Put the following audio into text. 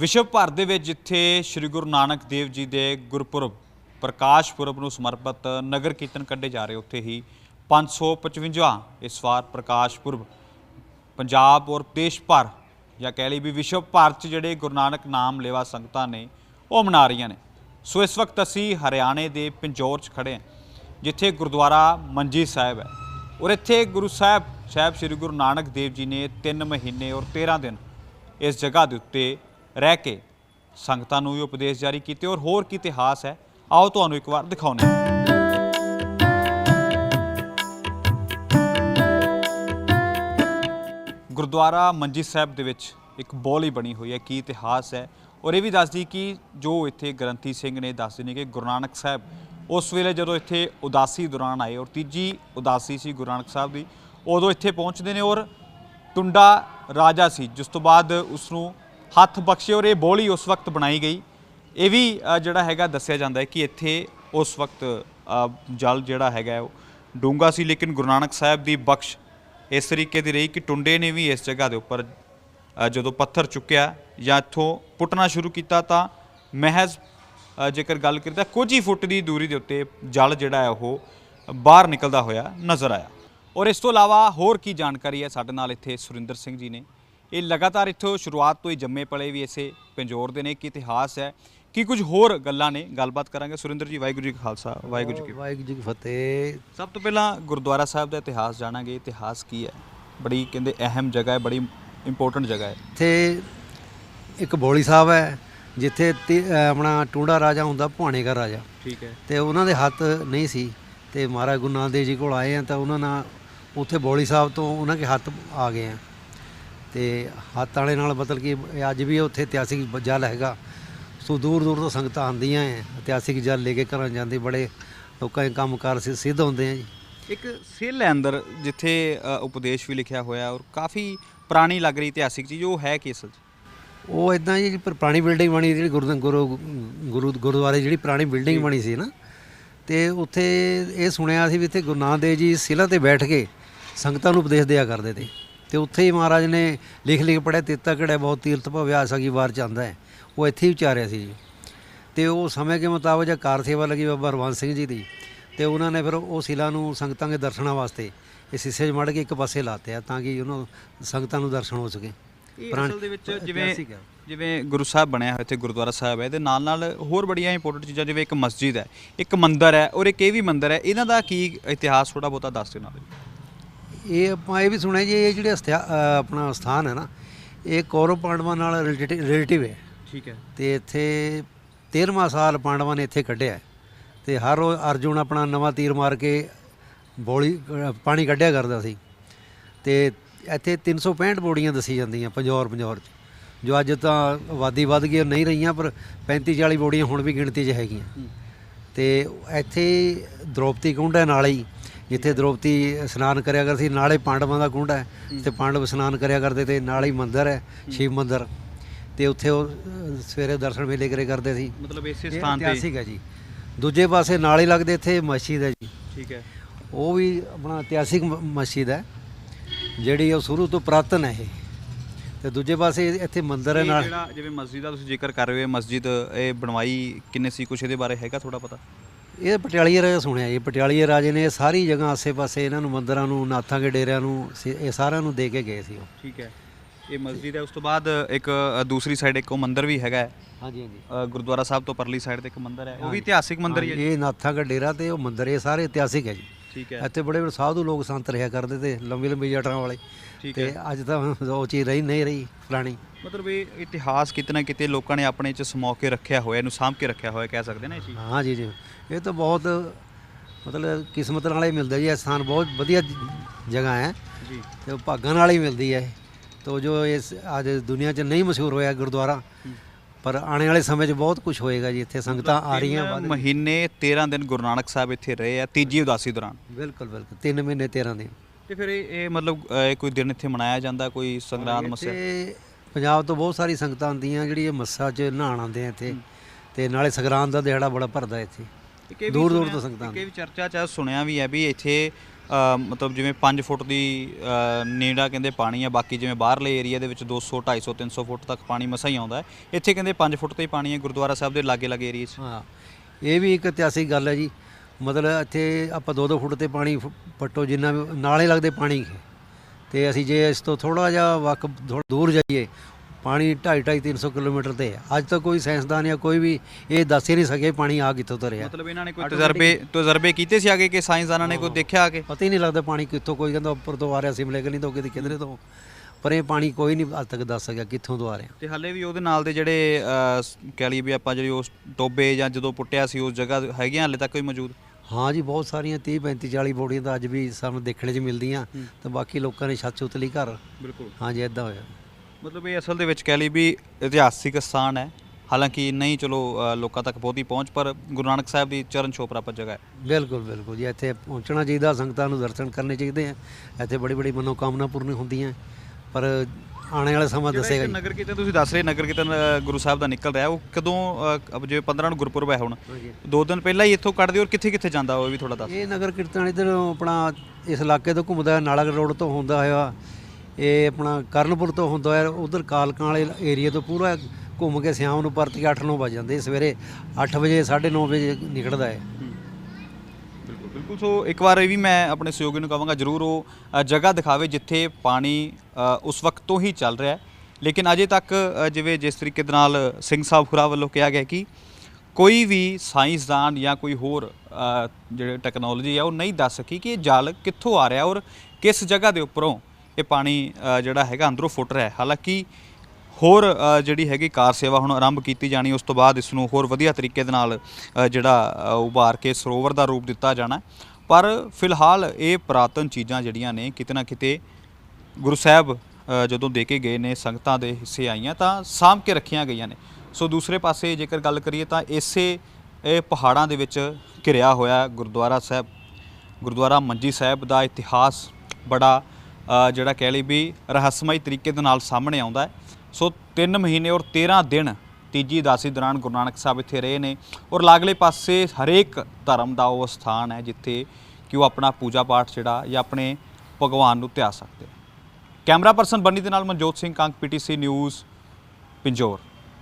ਵਿਸ਼ਵ ਭਰ ਦੇ ਵਿੱਚ ਜਿੱਥੇ ਸ੍ਰੀ ਗੁਰੂ ਨਾਨਕ ਦੇਵ ਜੀ ਦੇ ਗੁਰਪੁਰਬ, ਪ੍ਰਕਾਸ਼ ਪੁਰਬ ਨੂੰ ਸਮਰਪਿਤ ਨਗਰ ਕੀਰਤਨ ਕੱਢੇ ਜਾ ਰਹੇ, ਉੱਥੇ ਹੀ 555 ਇਸ ਵਾਰ ਪ੍ਰਕਾਸ਼ ਪੁਰਬ ਪੰਜਾਬ ਔਰ ਦੇਸ਼ ਭਰ, ਜਾਂ ਕਹਿ ਲਈ ਵੀ ਵਿਸ਼ਵ ਭਰ 'ਚ ਜਿਹੜੇ ਗੁਰੂ ਨਾਨਕ ਨਾਮ ਲੇਵਾ ਸੰਗਤਾਂ ਨੇ, ਉਹ ਮਨਾ ਰਹੀਆਂ ਨੇ। ਸੋ ਇਸ ਵਕਤ ਅਸੀਂ ਹਰਿਆਣੇ ਦੇ ਪਿੰਜੌਰ 'ਚ ਖੜੇ ਹਾਂ, ਜਿੱਥੇ ਗੁਰਦੁਆਰਾ ਮੰਜੀ ਸਾਹਿਬ ਹੈ। ਔਰ ਇੱਥੇ ਗੁਰੂ ਸਾਹਿਬ ਸਾਹਿਬ ਸ੍ਰੀ ਗੁਰੂ ਨਾਨਕ ਦੇਵ ਜੀ ਨੇ 3 ਮਹੀਨੇ ਔਰ 13 ਦਿਨ ਇਸ ਜਗ੍ਹਾ ਦੇ ਉੱਤੇ ਰਹਿ ਕੇ ਸੰਗਤਾਂ ਨੂੰ ਵੀ ਉਪਦੇਸ਼ ਜਾਰੀ ਕੀਤੇ ਔਰ ਹੋਰ ਕੀ ਇਤਿਹਾਸ ਹੈ, ਆਓ ਤੁਹਾਨੂੰ ਇੱਕ ਵਾਰ ਦਿਖਾਉਂਦੇ ਹਾਂ। ਗੁਰਦੁਆਰਾ ਮੰਜੀ ਸਾਹਿਬ ਦੇ ਵਿੱਚ ਇੱਕ ਬੋਲੀ ਬਣੀ ਹੋਈ ਹੈ, ਕੀ ਇਤਿਹਾਸ ਹੈ? ਔਰ ਇਹ ਵੀ ਦੱਸਦੀ ਕਿ ਜੋ ਇੱਥੇ ਗ੍ਰੰਥੀ ਸਿੰਘ ਨੇ ਦੱਸਦੇ ਨੇ ਕਿ ਗੁਰੂ ਨਾਨਕ ਸਾਹਿਬ ਉਸ ਵੇਲੇ ਜਦੋਂ ਇੱਥੇ ਉਦਾਸੀ ਦੌਰਾਨ ਆਏ ਔਰ ਤੀਜੀ ਉਦਾਸੀ ਸੀ ਗੁਰੂ ਨਾਨਕ ਸਾਹਿਬ ਦੀ, ਉਦੋਂ ਇੱਥੇ ਪਹੁੰਚਦੇ ਨੇ ਔਰ ਟੁੰਡਾ ਰਾਜਾ ਸੀ, ਜਿਸ ਤੋਂ ਬਾਅਦ ਉਸ ਨੂੰ ਹੱਥ ਬਖਸ਼ੇ ਔਰ ਇਹ ਬੋਲੀ ਉਸ ਵਕਤ ਬਣਾਈ ਗਈ। ਇਹ ਵੀ ਜਿਹੜਾ ਹੈਗਾ ਦੱਸਿਆ ਜਾਂਦਾ ਹੈ ਕਿ ਇੱਥੇ ਉਸ ਵਕਤ ਜਲ ਜਿਹੜਾ ਹੈਗਾ ਉਹ ਡੂੰਗਾ ਸੀ, ਲੇਕਿਨ ਗੁਰੂ ਨਾਨਕ ਸਾਹਿਬ ਦੀ ਬਖਸ਼ ਇਸ ਤਰੀਕੇ ਦੀ ਰਹੀ ਕਿ ਟੁੰਡੇ ਨੇ ਵੀ ਇਸ ਜਗ੍ਹਾ ਦੇ ਉੱਪਰ ਜਦੋਂ ਪੱਥਰ ਚੁੱਕਿਆ ਜਾਂ ਇੱਥੋਂ ਪੁੱਟਣਾ ਸ਼ੁਰੂ ਕੀਤਾ ਤਾਂ ਮਹਿਜ਼ ਜੇਕਰ ਗੱਲ ਕਰੀਏ ਤਾਂ ਕੁਝ ਹੀ ਫੁੱਟ ਦੀ ਦੂਰੀ ਦੇ ਉੱਤੇ ਜਲ ਜਿਹੜਾ ਹੈ ਉਹ ਬਾਹਰ ਨਿਕਲਦਾ ਹੋਇਆ ਨਜ਼ਰ ਆਇਆ। ਔਰ ਇਸ ਤੋਂ ਇਲਾਵਾ ਹੋਰ ਕੀ ਜਾਣਕਾਰੀ ਹੈ ਸਾਡੇ ਨਾਲ ਇੱਥੇ ਸੁਰਿੰਦਰ ਸਿੰਘ ਜੀ ਨੇ? ਇਹ ਲਗਾਤਾਰ ਇੱਥੋਂ ਸ਼ੁਰੂਆਤ ਤੋਂ ਹੀ ਜੰਮੇ ਪਲੇ ਵੀ ਇਸੇ ਪੰਜੋਰ ਦੇ ਨੇ ਕਿ ਇਤਿਹਾਸ ਹੈ। ਕੀ ਕੁਝ ਹੋਰ ਗੱਲਾਂ ਨੇ? ਗੱਲਬਾਤ ਕਰਾਂਗੇ। ਸੁਰਿੰਦਰ ਜੀ ਵਾਹਿਗੁਰੂ ਜੀ ਕਾ ਖਾਲਸਾ ਵਾਹਿਗੁਰੂ ਜੀ ਕੀ ਵਾਹਿਗੁਰੂ ਜੀ ਕੀ ਫਤਿਹ। ਸਭ ਤੋਂ ਪਹਿਲਾਂ ਗੁਰਦੁਆਰਾ ਸਾਹਿਬ ਦਾ ਇਤਿਹਾਸ ਜਾਣਾਂਗੇ। ਇਤਿਹਾਸ ਕੀ ਹੈ? ਬੜੀ ਕਹਿੰਦੇ ਅਹਿਮ ਜਗ੍ਹਾ ਹੈ ਬੜੀ ਇੰਪੋਰਟੈਂਟ ਜਗ੍ਹਾ ਹੈ। ਇੱਥੇ ਇੱਕ ਬੋਲੀ ਸਾਹਿਬ ਹੈ ਜਿੱਥੇ ਤੀ- ਅਹ ਆਪਣਾ ਟੂੰਡਾ ਰਾਜਾ ਹੁੰਦਾ ਭਾਣੇ ਦਾ ਰਾਜਾ। ਠੀਕ ਹੈ। ਤੇ ਉਹਨਾਂ ਦੇ ਹੱਥ ਨਹੀਂ ਸੀ। ਤੇ ਮਹਾਰਾਜ ਗੁਰੂ ਨਾਨਕ ਦੇਵ ਜੀ ਕੋਲ ਆਏ ਆ ਤਾਂ ਉਹਨਾਂ ਨਾਲ ਉੱਥੇ ਬੋਲੀ ਸਾਹਿਬ ਤੋਂ ਉਹਨਾਂ ਦੇ ਹੱਥ ਆ ਗਏ ਆ। ਤੇ ਹੱਥ ਵਾਲੇ ਨਾਲ ਮਤਲਬ ਕਿ ਅੱਜ ਵੀ ਉੱਥੇ ਇਤਿਹਾਸਿਕ ਜਲ ਹੈਗਾ। ਸੋ ਦੂਰ ਦੂਰ ਤੋਂ ਸੰਗਤਾਂ ਆਉਂਦੀਆਂ ਐ ਇਤਿਹਾਸਿਕ ਜਲ ਲੈ ਕੇ ਘਰਾਂ ਜਾਂਦੇ ਬੜੇ ਲੋਕਾਂ ਦੇ ਕੰਮਕਾਰ ਸਿ- ਸਿੱਧ ਹੁੰਦੇ ਆ ਜੀ। ਇੱਕ ਸੇਲ ਹੈ ਅੰਦਰ ਜਿੱਥੇ ਉਪਦੇਸ਼ ਵੀ ਲਿਖਿਆ ਹੋਇਆ ਔਰ ਕਾਫੀ ਪੁਰਾਣੀ ਲੱਗ ਰਹੀ ਇਤਿਹਾਸਿਕ ਚੀਜ਼ ਉਹ ਹੈ ਕੀ ਅਸਲ 'ਚ? ਉਹ ਇਦਾਂ ਜੀ ਪਰ ਪੁਰਾਣੀ ਬਿਲਡਿੰਗ ਬਣੀ ਜਿਹੜੀ ਗੁਰੂ ਗੁਰੂ ਗੁਰਦੁਆਰੇ ਜਿਹੜੀ ਪੁਰਾਣੀ ਬਿਲਡਿੰਗ ਬਣੀ ਸੀ ਨਾ ਤੇ ਉੱਥੇ ਇਹ ਸੁਣਿਆ ਸੀ ਵੀ ਇੱਥੇ ਗੁਰੂ ਨਾਨਕ ਦੇਵ ਜੀ ਸਿਲਾ ਤੇ ਬੈਠ ਕੇ ਸੰਗਤਾਂ ਨੂੰ ਉਪਦੇਸ਼ ਦਿਆ ਕਰਦੇ ਤੇ। ਤੇ ਉੱਥੇ ਹੀ ਮਹਾਰਾਜ ਨੇ ਲਿਖ ਲਿਖ ਪੜਿਆ ਤੇਤਾ ਕਿਹੜਾ ਬਹੁਤ ਤੀਰਥ ਭਵਿਆ ਸਕੀ ਵਾਰ ਜਾਂਦਾ ਹੈ। ਉਹ ਇੱਥੇ ਹੀ ਉਚਾਰਿਆ ਸੀ ਜੀ। ਤੇ ਉਹ ਸਮੇਂ ਦੇ ਮੁਤਾਬਕ ਕਾਰ ਸੇਵਾ ਲੱਗੀ ਬਾਬਾ ਹਰਵੰਸ ਸਿੰਘ ਜੀ ਦੀ ਤੇ ਉਹਨਾਂ ਨੇ ਫਿਰ ਉਹ ਸਿਲਾ ਨੂੰ ਸੰਗਤਾਂ ਦੇ ਦਰਸ਼ਨਾਂ ਵਾਸਤੇ ਇਹ ਸਿੱਸੇ 'ਚ ਮੜ ਕੇ ਇੱਕ ਪਾਸੇ ਲਾਤੇ ਆ ਤਾਂ ਕਿ ਉਹਨਾਂ ਸੰਗਤਾਂ ਨੂੰ ਦਰਸ਼ਨ ਹੋ ਸਕੇ। ਅਸਲ ਦੇ ਵਿੱਚ ਜਿਵੇਂ। ਜਿਵੇਂ ਗੁਰੂ ਸਾਹਿਬ ਬਣਿਆ ਹੋਇਆ ਇੱਥੇ ਗੁਰਦੁਆਰਾ ਸਾਹਿਬ ਹੈ ਇਹਦੇ ਨਾਲ ਨਾਲ ਹੋਰ ਬੜੀਆਂ ਇੰਪੋਰਟੈਂਟ ਚੀਜ਼ਾਂ ਜਿਵੇਂ ਇੱਕ ਮਸਜਿਦ ਹੈ ਇੱਕ ਮੰਦਿਰ ਹੈ ਔਰ ਇੱਕ ਇਹ ਵੀ ਮੰਦਿਰ ਹੈ। ਇਹਨਾਂ ਦਾ ਕੀ ਇਤਿਹਾਸ ਥੋੜਾ ਬਹੁਤਾ ਦੱਸ ਦਿਓ ਨਾਲ। ਇਹ ਆਪਾਂ ਇਹ ਵੀ ਸੁਣਿਆ ਜੀ ਇਹ ਜਿਹੜੇ ਅਸਥਿਆ- ਅ, ਆਪਣਾ ਸਥਾਨ ਹੈ ਨਾ ਇਹ ਕੌਰਵ ਪਾਂਡਵਾਂ ਨਾਲ ਰਿਲੇਟਿਵ ਹੈ। ਠੀਕ ਹੈ। ਤੇ ਇੱਥੇ 13ਵਾਂ ਸਾਲ ਪਾਂਡਵਾਂ ਨੇ ਇੱਥੇ ਕੱਢਿਆ ਹੈ। ਤੇ ਹਰ ਰੋਜ਼ ਅਰਜੁਨ ਆਪਣਾ ਨਵਾਂ ਤੀਰ ਮਾਰ ਕੇ ਬੋਲੀ ਅ, ਪਾਣੀ ਕੱਢਿਆ ਕਰਦਾ ਸੀ। ਤੇ ਇੱਥੇ 365 ਬੋੜੀਆਂ ਦੱਸੀ ਜਾਂਦੀਆਂ ਪੰਜੌਰ ਪੰਜੌਰ ਚ। ਜੋ ਅੱਜ ਤਾਂ ਆਬਾਦੀ ਵੱਧ ਗਈ ਉਹ ਨਹੀਂ ਰਹੀਆਂ ਪਰ 35 40 ਬੋੜੀਆਂ ਹੁਣ ਵੀ ਗਿਣਤੀ 'ਚ ਹੈਗੀਆਂ। ਤੇ ਇੱਥੇ ਦ੍ਰੋਪਦੀ ਕੁੰਡ ਹੈ ਨਾਲੇ ਹੀ। ਜਿੱਥੇ ਦ੍ਰੋਪਦੀ ਇਸ਼ਨਾਨ ਕਰਿਆ ਕਰਦੀ ਸੀ ਨਾਲੇ ਪਾਂਡਵਾਂ ਦਾ ਕੁੰਡ ਹੈ ਤੇ ਪਾਂਡਵ ਇਸ਼ਨਾਨ ਕਰਿਆ ਕਰਦੇ ਤੇ ਨਾਲ ਹੀ ਮੰਦਿਰ ਹੈ ਸ਼ਿਵ ਮੰਦਿਰ। ਤੇ ਉੱਥੇ ਉਹ ਸਵੇਰੇ ਦਰਸ਼ਨ ਮੇਲੇ ਕਰੇ ਕਰਦੇ ਸੀ। ਮਤਲਬ ਇਸੇ ਸਥਾਨ ਤੇ? ਇਤਿਹਾਸਿਕ ਹੈ ਜੀ। ਦੂਜੇ ਪਾਸੇ ਨਾਲ ਹੀ ਲੱਗਦੇ ਇੱਥੇ ਮਸਜਿਦ ਹੈ ਜੀ। ਠੀਕ ਹੈ। ਉਹ ਵੀ ਆਪਣਾ ਇਤਿਹਾਸਿਕ ਮਸਜਿਦ ਹੈ ਜਿਹੜੀ ਉਹ ਸ਼ੁਰੂ ਤੋਂ ਪੁਰਾਤਨ ਹੈ ਇਹ। ਤੇ ਦੂਜੇ ਪਾਸੇ ਇੱਥੇ ਮੰਦਿਰ ਹੈ ਨਾਲ। ਜਿਹੜਾ ਜਿਵੇਂ ਮਸਜਿਦ ਦਾ ਤੁਸੀਂ ਜ਼ਿਕਰ ਕਰ ਰਹੇ ਹੋ ਮਸਜਿਦ ਇਹ ਬਣਵਾਈ ਕਿੰਨੇ ਸੀ ਕੁਛ ਇਹਦੇ ਬਾਰੇ ਹੈਗਾ ਥੋੜਾ ਪਤਾ? ਇਹ ਪਟਿਆਲੀਏ ਰਾਜਾ ਸੁਣਿਆ ਜੀ ਪਟਿਆਲੀਏ ਰਾਜੇ ਨੇ ਇਹ ਸਾਰੀ ਜਗ੍ਹਾ ਆਸੇ-ਪਾਸੇ ਇਹਨਾਂ ਨੂੰ ਮੰਦਰਾਂ ਨੂੰ ਨਾਥਾਂ ਦੇ ਡੇਰਿਆਂ ਨੂੰ ਸ- ਇਹ ਸਾਰਿਆਂ ਨੂੰ ਦੇ ਕੇ ਗਏ ਸੀ ਉਹ। ਠੀਕ ਹੈ। ਇਹ ਮਸਜਿਦ ਹੈ ਉਸ ਤੋਂ ਬਾਅਦ ਇੱਕ ਅ, ਦੂਸਰੀ ਸਾਈਡ ਇੱਕ ਉਹ ਮੰਦਿਰ ਵੀ ਹੈਗਾ ਹੈ। ਹਾਂਜੀ ਹਾਂਜੀ। ਅ, ਗੁਰਦੁਆਰਾ ਸਾਹਿਬ ਤੋਂ ਪਰਲੀ ਸਾਈਡ ਤੇ ਇੱਕ ਮੰਦਿਰ ਹੈ ਉਹ ਵੀ ਇਤਿਹਾਸਿਕ ਮੰਦਿਰ ਹੀ ਹੈ ਇਹ ਨਾਥਾਂ ਦਾ ਡੇਰਾ ਤੇ ਉਹ ਮੰਦਿਰ ਇਹ ਸਾਰੇ ਇਤਿਹਾਸਿਕ ਹੈ ਜੀ। ਠੀਕ ਹੈ। ਇੱਥੇ ਬੜੇ ਬੜੇ ਸਾਧੂ ਲੋਕ ਸੰਤ ਰਿਹਾ ਕਰਦੇ ਤੇ ਲੰਬੀ ਲੰਬੀ ਜਟਰਾਂ ਵਾਲੇ। ਤੇ ਅੱਜ ਤਾਂ ਉਹ ਚੀਜ਼ ਰਹੀ ਨਹੀਂ ਰਹੀ ਪੁਰਾਣੀ। ਮਤਲਬ ਇਹ ਇਤਿਹਾਸ ਕਿਤੇ ਨਾ ਕਿਤੇ ਲੋਕਾਂ ਨੇ ਆਪਣੇ ਚ ਸਮੋ ਕੇ ਰੱਖਿਆ ਹੋਇਆ ਇਹਨੂੰ ਸਾਂਭ ਕੇ ਰੱਖਿਆ ਹੋਇਆ ਕਹਿ ਸਕਦੇ ਨਾ ਇਹ ਚੀਜ਼। ਹਾਂ ਜੀ ਜੀ। ਇਹ ਤਾਂ ਬਹੁਤ ਮਤਲਬ ਕਿਸਮਤ ਨਾਲ ਹੀ ਮਿਲਦਾ ਜੀ ਇਹ ਸਥਾਨ ਬਹੁਤ ਵਧੀਆ ਜਗ੍ਹਾ ਹੈ। ਜੀ। ਤੇ ਭਾਗਾਂ ਨਾਲ ਹੀ ਮਿਲਦੀ ਹੈ ਤੋ ਜੋ ਇਸ ਅੱਜ ਦੁਨੀਆ 'ਚ ਨਹੀਂ ਮਸ਼ਹੂਰ ਹੋਇਆ ਗੁਰਦੁਆਰਾ ਪਰ ਆਉਣ ਵਾਲੇ ਸਮੇਂ 'ਚ ਬਹੁਤ ਕੁਝ ਹੋਏਗਾ ਜੀ ਇੱਥੇ ਸੰਗਤਾਂ ਆ ਰਹੀਆਂ ਤਿੰਨ ਵੱਧ ਮਹੀਨੇ 13 ਦਿਨ ਗੁਰੂ ਨਾਨਕ ਸਾਹਿਬ ਇੱਥੇ ਰਹੇ ਆ ਤੀਜੀ ਉਦਾਸੀ ਦੌਰਾਨ। ਬਿਲਕੁਲ ਬਿਲਕੁਲ। 3 ਮਹੀਨੇ 13 ਦਿਨ। ਤੇ ਫਿਰ ਇਹ ਇਹ ਮਤਲਬ ਕੋਈ ਦਿਨ ਇੱਥੇ ਮਨਾਇਆ ਜਾਂਦਾ ਕੋਈ ਸੰਗਰਾਂਦ ਮੱਸਿਆ? ਪੰਜਾਬ ਤੋਂ ਬਹੁਤ ਸਾਰੀ ਸੰਗਤਾਂ ਆਉਂਦੀਆਂ ਜਿਹੜੀ ਇਹ ਮੱਸਾ 'ਚ ਨਹਾਉਣ ਆਉਂਦੇ ਆ ਇੱਥੇ। ਤੇ ਨਾਲੇ ਸੰਗਰਾਂਦ ਦਾ ਦਿਹਾੜਾ ਬੜਾ ਭਰਦਾ ਇੱਥੇ। ਦੂਰ ਦੂਰ ਤੋਂ ਸੰਗਤਾਂ ਇਹ ਵੀ ਚਰਚਾ ਚ ਸੁਣਿਆ ਵੀ ਹੈ ਵੀ ਇੱਥੇ ਮਤਲਬ ਜਿਵੇਂ 5 ਫੁੱਟ ਦੀ ਨੇੜਾ ਕਹਿੰਦੇ ਪਾਣੀ ਆ, ਬਾਕੀ ਜਿਵੇਂ ਬਾਹਰਲੇ ਏਰੀਆ ਦੇ ਵਿੱਚ 200 250 300 ਫੁੱਟ ਤੱਕ ਪਾਣੀ ਮਸਾ ਹੀ ਆਉਂਦਾ ਇੱਥੇ ਕਹਿੰਦੇ 5 ਫੁੱਟ ਤੇ ਹੀ ਪਾਣੀ ਹੈ ਗੁਰਦੁਆਰਾ ਸਾਹਿਬ ਦੇ ਲਾਗੇ ਲਾਗੇ ਏਰੀਆ 'ਚ। ਹਾਂ, ਇਹ ਵੀ ਇੱਕ ਇਤਿਹਾਸਿਕ ਗੱਲ ਹੈ ਜੀ। ਮਤਲਬ ਇੱਥੇ ਆਪਾਂ 2-2 ਫੁੱਟ ਤੇ ਪਾਣੀ ਫ- ਪੱਟੋ ਜਿੰਨਾ ਵੀ, ਨਾਲੇ ਲੱਗਦੇ ਪਾਣੀ। ਤੇ ਅਸੀਂ ਜੇ ਇਸ ਤੋਂ ਥੋੜਾ ਜਿਹਾ ਵਕ ਥੋੜ੍ਹਾ ਦੂਰ ਜਾਈਏ ਪਾਣੀ 2.5 300 ਕਿਲੋਮੀਟਰ ਤੇ ਹੈ ਅੱਜ ਤੱਕ ਕੋਈ ਸਾਇੰਸਦਾਨ ਜਾਂ ਕੋਈ ਵੀ ਇਹ ਦੱਸ ਹੀ ਨਹੀਂ ਸਕੇ ਪਾਣੀ ਆ ਕਿੱਥੋਂ ਤੁਰਿਆ ਮਤਲਬ ਇਹਨਾਂ ਨੇ ਕੋਈ ਤਜਰਬੇ ਤਜਰਬੇ ਕੀਤੇ ਸੀ ਆਗੇ ਕਿ ਸਾਇੰਸਦਾਨਾਂ ਨੇ ਕੋਈ ਦੇਖਿਆ ਆ ਕੇ ਪਤਾ ਹੀ ਨਹੀਂ ਲੱਗਦਾ ਪਾਣੀ ਕਿੱਥੋਂ ਕੋਈ ਕਹਿੰਦਾ ਉੱਪਰ ਤੋਂ ਆ ਰਿਹਾ ਸਿਮਲੇ ਕਨੀ ਤੋਂ ਕਿਤੇ ਕਿਧਰੇ ਤੋਂ। ਪਰ ਇਹ ਪਾਣੀ ਕੋਈ ਨਹੀਂ ਅੱਜ ਤੱਕ ਦੱਸ ਸਕਿਆ ਕਿੱਥੋਂ ਤੋਂ ਆ ਰਿਹਾ। ਤੇ ਹਾਲੇ ਵੀ ਉਹਦੇ ਨਾਲ ਦੇ ਜਿਹੜੇ ਅ, ਸ- ਕਹਿ ਲਈਏ ਵੀ ਆਪਾਂ ਜਿਹੜੀ ਉਸ ਟੋਬੇ ਜਾਂ ਜਦੋਂ ਪੁੱਟਿਆ ਸੀ ਉਸ ਜਗ੍ਹਾ ਹੈਗੀਆਂ ਹਾਲੇ ਤੱਕ ਕੋਈ ਮੌਜੂਦ? ਹਾਂ ਜੀ ਬਹੁਤ ਸਾਰੀਆਂ 30 35 40 ਬੋੜੀਆਂ ਤਾਂ ਅੱਜ ਵੀ ਸਾਨੂੰ ਦੇਖਣ 'ਚ ਮਿਲਦੀਆਂ ਤੇ ਬਾਕੀ ਲੋਕਾਂ ਨੇ ਛੱਤ ਉਤਲੀ ਘਰ। ਬਿਲਕੁਲ। ਹਾਂ ਜੀ ਇਦਾਂ ਹੋਇਆ। ਮਤਲਬ ਇਹ ਅਸਲ ਦੇ ਵਿੱਚ ਕਹਿ ਲਈ ਵੀ ਇਤਿਹਾਸਿਕ ਸਥਾਨ ਹੈ। ਹਾਲਾਂਕਿ ਨਹੀਂ ਚਲੋ ਅ, ਲੋਕਾਂ ਤੱਕ ਬਹੁਤੀ ਪਹੁੰਚ ਪਰ ਗੁਰੂ ਨਾਨਕ ਸਾਹਿਬ ਦੀ ਚਰਨ ਛੋਹ ਪ੍ਰਾਪਤ ਜਗ੍ਹਾ ਹੈ। ਬਿਲਕੁਲ ਬਿਲਕੁਲ ਜੀ। ਇੱਥੇ ਪਹੁੰਚਣਾ ਚਾਹੀਦਾ ਸੰਗਤਾਂ ਨੂੰ ਦਰਸ਼ਨ ਕਰਨੇ ਚਾਹੀਦੇ ਆ। ਇੱਥੇ ਬੜੀ ਬੜੀ ਮਨੋਕਾਮਨਾ ਪੂਰਨ ਹੁੰਦੀਆਂ। ਪਰ ਆਉਣੇ ਵਾਲਾ ਸਮਾਂ ਦੱਸੇਗਾ ਜੀ। ਨਗਰ ਕੀਰਤਨ ਤੁਸੀਂ ਦੱਸ ਰਹੇ ਨਗਰ ਕੀਰਤਨ ਅ, ਗੁਰੂ ਸਾਹਿਬ ਦਾ ਨਿਕਲ ਰਿਹਾ ਉਹ ਕਦੋਂ ਅ, ਅਬ ਜਿਵੇਂ 15 ਨੂੰ ਗੁਰਪੁਰਬ ਹੈ ਹੁਣ ਦੋ ਦਿਨ ਪਹਿਲਾਂ ਹੀ ਇੱਥੋਂ ਕੱਢਦੇ ਔਰ ਕਿੱਥੇ ਕਿੱਥੇ ਜਾਂਦਾ ਉਹ ਵੀ ਥੋੜਾ ਦੱਸ। ਇਹ ਨਗਰ ਕੀਰਤਨ ਇਧਰ ਆਪਣਾ ਇਸ ਇਲਾਕੇ ਤੋਂ ਘੁੰਮਦਾ ਨਾਲਾਗੜ ਰੋਡ ਤੋਂ ਹੁੰਦਾ ਹੋਇਆ। ਇਹ ਆਪਣਾ ਕਰਨਪੁਰ ਤੋਂ ਹੁੰਦਾ ਹੈ, ਉਧਰ ਕਾਲਕਾਂ ਵਾਲੇ ਏਰੀਆ ਤੋਂ ਪੂਰਾ ਘੁੰਮ ਕੇ ਸ਼ਾਮ ਨੂੰ ਪਰਤੀ 8-9 ਵਜ ਜਾਂਦੇ ਸਵੇਰੇ। 8 ਵਜੇ 9:30 ਵਜੇ ਨਿਕਲਦਾ ਹੈ ਬਿਲਕੁਲ ਬਿਲਕੁਲ। ਸੋ ਇੱਕ ਵਾਰ ਇਹ ਵੀ ਮੈਂ ਆਪਣੇ ਸਹਿਯੋਗੀ ਨੂੰ ਕਹਾਂਗਾ, ਜਰੂਰ ਉਹ ਜਗ੍ਹਾ ਦਿਖਾਵੇ ਜਿੱਥੇ ਪਾਣੀ ਉਸ ਵਕਤ ਤੋਂ ਹੀ ਚੱਲ ਰਿਹਾ ਹੈ। ਲੇਕਿਨ ਅਜੇ ਤੱਕ ਜਿਵੇਂ ਜਿਸ ਤਰੀਕੇ ਦੇ ਨਾਲ ਸਿੰਘ ਸਾਹਿਬ ਖੁਰਾ ਵੱਲੋਂ ਕਿਹਾ ਗਿਆ ਕਿ ਕੋਈ ਵੀ ਸਾਇੰਸਦਾਨ ਜਾਂ ਕੋਈ ਹੋਰ ਜਿਹੜੇ ਟੈਕਨੋਲੋਜੀ ਆ, ਉਹ ਨਹੀਂ ਦੱਸ ਸਕੀ ਕਿ ਇਹ ਜਲ ਕਿੱਥੋਂ ਆ ਰਿਹਾ ਔਰ ਕਿਸ ਜਗ੍ਹਾ ਦੇ ਉੱਪਰੋਂ ਇਹ ਪਾਣੀ ਜਿਹੜਾ ਹੈਗਾ ਅੰਦਰੋਂ ਫੁੱਟ ਰਿਹਾ ਹੈ। ਹਾਲਾਂਕਿ ਹੋਰ ਜਿਹੜੀ ਹੈਗੀ ਕਾਰ ਸੇਵਾ ਹੁਣ ਆਰੰਭ ਕੀਤੀ ਜਾਣੀ, ਉਸ ਤੋਂ ਬਾਅਦ ਇਸ ਨੂੰ ਹੋਰ ਵਧੀਆ ਤਰੀਕੇ ਦੇ ਨਾਲ ਜਿਹੜਾ ਉਭਾਰ ਕੇ ਸਰੋਵਰ ਦਾ ਰੂਪ ਦਿੱਤਾ ਜਾਣਾ ਪਰ ਫਿਲਹਾਲ ਇਹ ਪੁਰਾਤਨ ਚੀਜ਼ਾਂ ਜਿਹੜੀਆਂ ਨੇ, ਕਿਤੇ ਨਾ ਕਿਤੇ ਗੁਰੂ ਸਾਹਿਬ ਜਦੋਂ ਦੇ ਕੇ ਗਏ ਨੇ, ਸੰਗਤਾਂ ਦੇ ਹਿੱਸੇ ਆਈਆਂ, ਤਾਂ ਸਾਂਭ ਕੇ ਰੱਖੀਆਂ ਗਈਆਂ ਨੇ। ਸੋ ਦੂਸਰੇ ਪਾਸੇ ਜੇਕਰ ਗੱਲ ਕਰੀਏ, ਤਾਂ ਇਸੇ, ਇਹ ਪਹਾੜਾਂ ਦੇ ਵਿੱਚ ਘਿਰਿਆ ਹੋਇਆ ਗੁਰਦੁਆਰਾ ਸਾਹਿਬ, ਗੁਰਦੁਆਰਾ ਮੰਜੀ ਸਾਹਿਬ ਦਾ ਇਤਿਹਾਸ ਬੜਾ ਜਿਹੜਾ ਕਹਿ ਲਈ ਵੀ ਰਹੱਸਮਈ ਤਰੀਕੇ ਦੇ ਨਾਲ ਸਾਹਮਣੇ ਆਉਂਦਾ ਹੈ। ਸੋ 3 ਮਹੀਨੇ ਔਰ 13 ਦਿਨ ਤੀਜੀ ਦਾਸੀ ਦੌਰਾਨ ਗੁਰੂ ਨਾਨਕ ਸਾਹਿਬ ਇੱਥੇ ਰਹੇ ਨੇ ਔਰ ਲਾਗਲੇ ਪਾਸੇ ਹਰੇਕ ਧਰਮ ਦਾ ਉਹ ਸਥਾਨ ਹੈ ਜਿੱਥੇ ਕਿ ਉਹ ਆਪਣਾ ਪੂਜਾ ਪਾਠ ਜਿਹੜਾ ਜਾਂ ਆਪਣੇ ਭਗਵਾਨ ਨੂੰ ਧਿਆ ਸਕਦੇ ਕੈਮਰਾ ਪਰਸਨ ਬੰਨੀ ਦੇ ਨਾਲ ਮਨਜੋਤ ਸਿੰਘ ਕੰਗ ਪੀਟੀਸੀ ਨਿਊਜ਼, ਪਿੰਜੋਰ।